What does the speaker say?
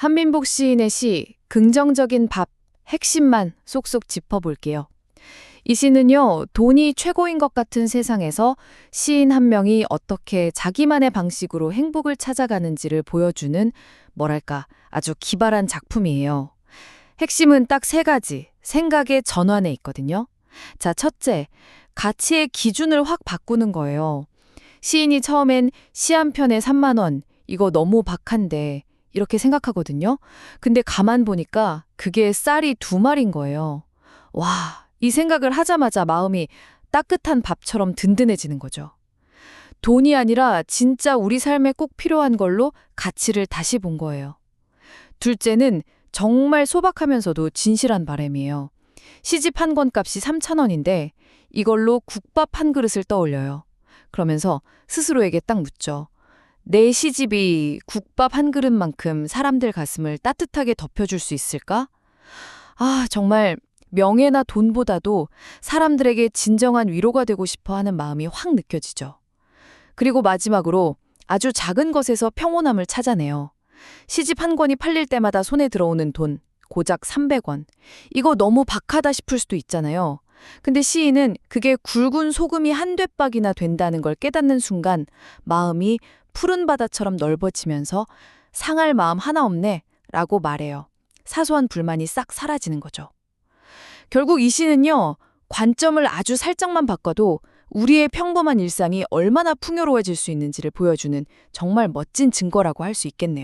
한민복 시인의 시 긍정적인 밥 핵심만 쏙쏙 짚어볼게요. 이 시는요, 돈이 최고인 것 같은 세상에서 시인 한 명이 어떻게 자기만의 방식으로 행복을 찾아가는지를 보여주는 뭐랄까 아주 기발한 작품이에요. 핵심은 딱 세 가지, 생각의 전환에 있거든요. 자, 첫째, 가치의 기준을 확 바꾸는 거예요. 시인이 처음엔 시 한 편에 3만 원, 이거 너무 박한데 이렇게 생각하거든요. 근데 가만 보니까 그게 쌀이 두 마리인 거예요. 와, 이 생각을 하자마자 마음이 따뜻한 밥처럼 든든해지는 거죠. 돈이 아니라 진짜 우리 삶에 꼭 필요한 걸로 가치를 다시 본 거예요. 둘째는 정말 소박하면서도 진실한 바람이에요. 시집 한 권 값이 3,000원인데 이걸로 국밥 한 그릇을 떠올려요. 그러면서 스스로에게 딱 묻죠. 내 시집이 국밥 한 그릇만큼 사람들 가슴을 따뜻하게 덮여줄 수 있을까? 아, 정말 명예나 돈보다도 사람들에게 진정한 위로가 되고 싶어 하는 마음이 확 느껴지죠. 그리고 마지막으로 아주 작은 것에서 평온함을 찾아내요. 시집 한 권이 팔릴 때마다 손에 들어오는 돈, 고작 300원. 이거 너무 박하다 싶을 수도 있잖아요. 근데 시인은 그게 굵은 소금이 한 되박이나 된다는 걸 깨닫는 순간 마음이 푸른 바다처럼 넓어지면서 상할 마음 하나 없네 라고 말해요. 사소한 불만이 싹 사라지는 거죠. 결국 이 시는요, 관점을 아주 살짝만 바꿔도 우리의 평범한 일상이 얼마나 풍요로워질 수 있는지를 보여주는 정말 멋진 증거라고 할 수 있겠네요.